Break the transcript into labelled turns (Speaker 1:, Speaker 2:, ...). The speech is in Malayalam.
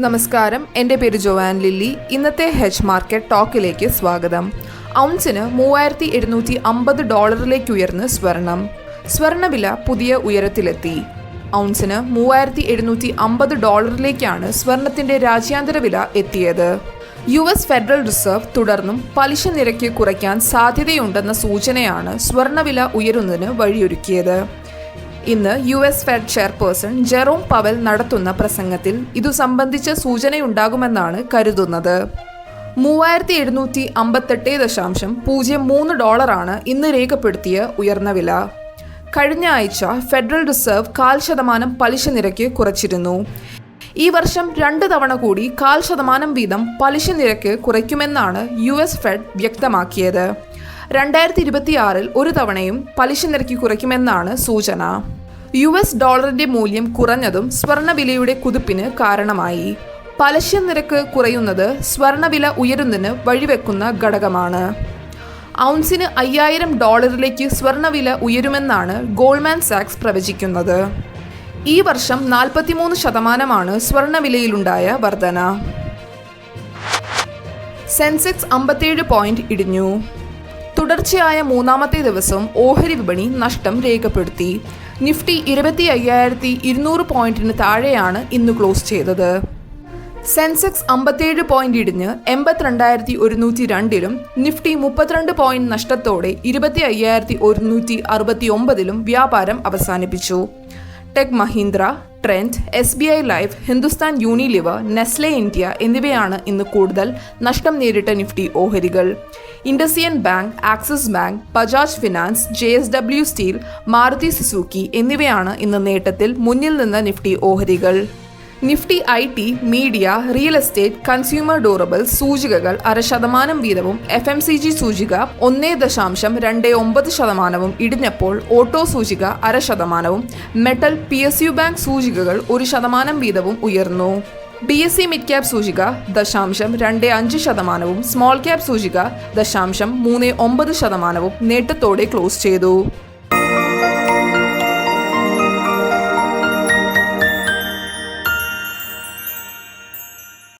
Speaker 1: നമസ്കാരം. എന്റെ പേര് ജോവാൻ ലില്ലി. ഇന്നത്തെ ഹെച്ച് മാർക്കറ്റ് ടോക്കിലേക്ക് സ്വാഗതം. ഔൺസിന് മൂവായിരത്തി എഴുന്നൂറ്റി അമ്പത് ഡോളറിലേക്ക് ഉയർന്ന് സ്വർണം. സ്വർണവില പുതിയ ഉയരത്തിലെത്തി. ഔൺസിന് മൂവായിരത്തി എഴുന്നൂറ്റി അമ്പത് ഡോളറിലേക്കാണ് സ്വർണത്തിന്റെ രാജ്യാന്തര വില എത്തിയത്. യു എസ് ഫെഡറൽ റിസർവ് തുടർന്നും പലിശ നിരക്ക് കുറയ്ക്കാൻ സാധ്യതയുണ്ടെന്ന സൂചനയാണ് സ്വർണവില ഉയരുന്നതിന് വഴിയൊരുക്കിയത്. ഇന്ന് U S Fed chairperson Jerome Powell നടത്തുന്ന പ്രസംഗത്തിൽ ഇതു സംബന്ധിച്ച സൂചനയുണ്ടാകുമെന്നാണ് കരുതുന്നത്. മൂവായിരത്തി എഴുന്നൂറ്റി അമ്പത്തെട്ട് ദശാംശം പൂജ്യം മൂന്ന് ഡോളറാണ് ഇന്ന് രേഖപ്പെടുത്തിയ ഉയർന്ന വില. കഴിഞ്ഞ ആഴ്ച ഫെഡറൽ റിസർവ് കാൽ ശതമാനം പലിശ നിരക്ക് കുറച്ചിരുന്നു. ഈ വർഷം രണ്ട് തവണ കൂടി കാൽ ശതമാനം വീതം പലിശ നിരക്ക് കുറയ്ക്കുമെന്നാണ് യു എസ് ഫെഡ് വ്യക്തമാക്കിയത്. രണ്ടായിരത്തി ഇരുപത്തിയാറിൽ ഒരു തവണയും പലിശ നിരക്ക് കുറയ്ക്കുമെന്നാണ് സൂചന. യു എസ് ഡോളറിന്റെ മൂല്യം കുറഞ്ഞതും സ്വർണവിലയുടെ കുതിപ്പിന് കാരണമായി. പലിശ നിരക്ക് കുറയുന്നത് സ്വർണവില ഉയരുന്നതിന് വഴിവെക്കുന്ന ഘടകമാണ്. ഔൺസിന് അയ്യായിരം ഡോളറിലേക്ക് സ്വർണവില ഉയരുമെന്നാണ് ഗോൾഡ്മാൻ സാക്സ് പ്രവചിക്കുന്നത്. ഈ വർഷം നാൽപ്പത്തിമൂന്ന് ശതമാനമാണ് സ്വർണവിലയിലുണ്ടായ വർധന. സെൻസെക്സ് അമ്പത്തേഴ് പോയിന്റ് ഇടിഞ്ഞു. തുടർച്ചയായ മൂന്നാമത്തെ ദിവസം ഓഹരി വിപണി നഷ്ടം രേഖപ്പെടുത്തി. നിഫ്റ്റി ഇരുപത്തി അയ്യായിരത്തി ഇരുന്നൂറ് പോയിന്റിന് താഴെയാണ് ഇന്ന് ക്ലോസ് ചെയ്തത്. സെൻസെക്സ് അമ്പത്തിയേഴ് പോയിന്റ് ഇടിഞ്ഞ് എൺപത്തിരണ്ടായിരത്തി ഒരുന്നൂറ്റി രണ്ടിലും നിഫ്റ്റി മുപ്പത്തിരണ്ട് പോയിന്റ് നഷ്ടത്തോടെ ഇരുപത്തി അയ്യായിരത്തി ഒരുന്നൂറ്റി അറുപത്തി ഒമ്പതിലും വ്യാപാരം അവസാനിപ്പിച്ചു. Tech Mahindra Trent S B I life Hindustan Unilever Nestle India എന്നിവയാണ് ഇന്ന് കൂടുതൽ നഷ്ടം നേരിട്ട നിഫ്റ്റി ഓഹരികൾ. IndusInd bank Axis bank Bajaj finance J S W steel Maruti Suzuki എന്നിവയാണ് ഇന്ന് നേട്ടത്തിൽ മുന്നിൽ നിന്ന നിഫ്റ്റി ഓഹരികൾ. Nifty I T media real estate consumer durable സൂചികകൾ അര ശതമാനം വീതവും എഫ് എം സി ജി സൂചിക ഒന്നേ ദശാംശം രണ്ട് ഒമ്പത് ശതമാനവും ഇടിഞ്ഞപ്പോൾ ഓട്ടോ സൂചിക അര ശതമാനവും metal P S U bank സൂചികകൾ ഒരു ശതമാനം വീതവും ഉയർന്നു. B S C mid cap സൂചിക ദശാംശം രണ്ട് അഞ്ച് ശതമാനവും സ്മോൾ ക്യാപ് സൂചിക ദശാംശം മൂന്ന് ഒമ്പത് ശതമാനവും നേട്ടത്തോടെ ക്ലോസ് ചെയ്തു.